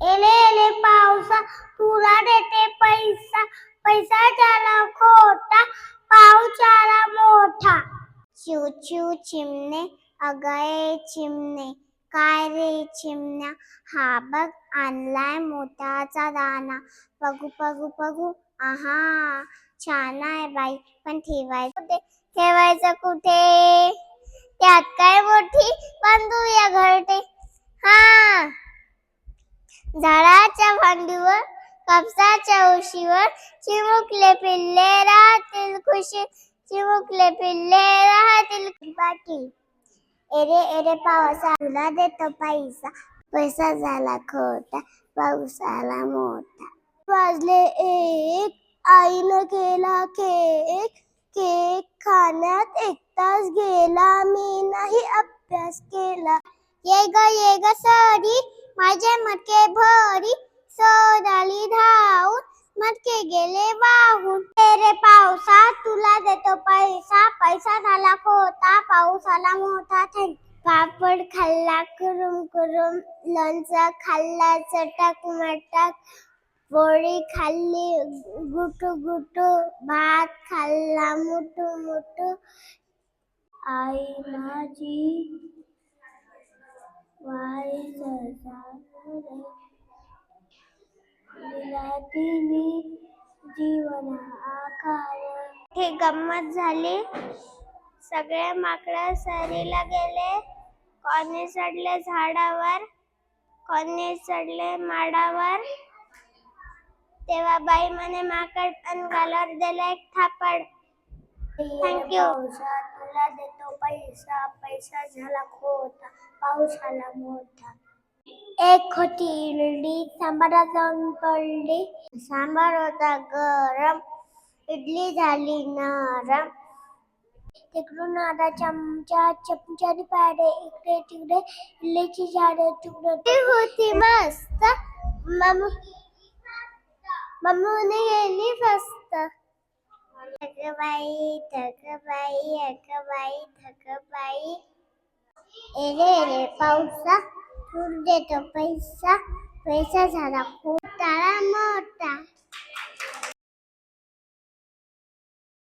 एले एले पावसा तुला देते पैसा. पैसा झाला खोटा पाऊस आला मोठा. चिव चिव चिमणे अगये चिमणे. काय रे चिमण्या? हा बघ आणलाय मोत्याचा दाना. बघू बघू बघू. आहा छान आहे बाई. पण ठेवायचं कुठे? ठेवायचं कुठे? त्यात काय मोठी बांधूया घरटे. हा. झाडाच्या फांदीवर कापसाच्या उशीवर चिमुकले पिल्ले राहतील खुशी चिमुकले पिल्ले राहतील बाकी एरे एरे पावसा तुला देतो पैसा. पैसा झाला खोटा पाऊस आला मोठा. वाजले एक आईनं केला केक. केक खाण्यात एक तास गेला मी नाही अभ्यास केला. ये ग ये ग साडी माझे मटके भरी सोडाली धावून मटके गेले वाहून. तेरे पावसा तुला देतो पैसा पैसा झाला खोटा पाऊस आला मोठा थँक पापड खाल्ला कुरुम कुरुम लोणचं खाल्ला चटक मटक पोळी खाल्ली गुटू गुटू भात खाल्ला मुटू मुटू. आई माझी वाई जीवन आकार हे गंमत झाली. सगळे माकड सरीला गेले. कोणी चढले झाडावर. कोणी चढले माडावर. तेव्हा बाई म्हणे माकड आणि गालावर दिला एक थापड. थँक्यू तुला देतो पैसा. पैसा झाला खोटा. पाऊस आला मोठा. एक होती इडली सांबारात जाऊन पडली सांबार होता गरम इडली झाली नरम तिकडून आला चमचा चमच्याने पाडे इकडे तिकडे इडलीची झाडे तुकडे होती मस्त मम्मी मम्मीने गेली मस्त थकबाई थकबाई अकबाई बाई एरे एरे पावसा खूप देतो. पैसा पैसा झाला. खूप तारा मग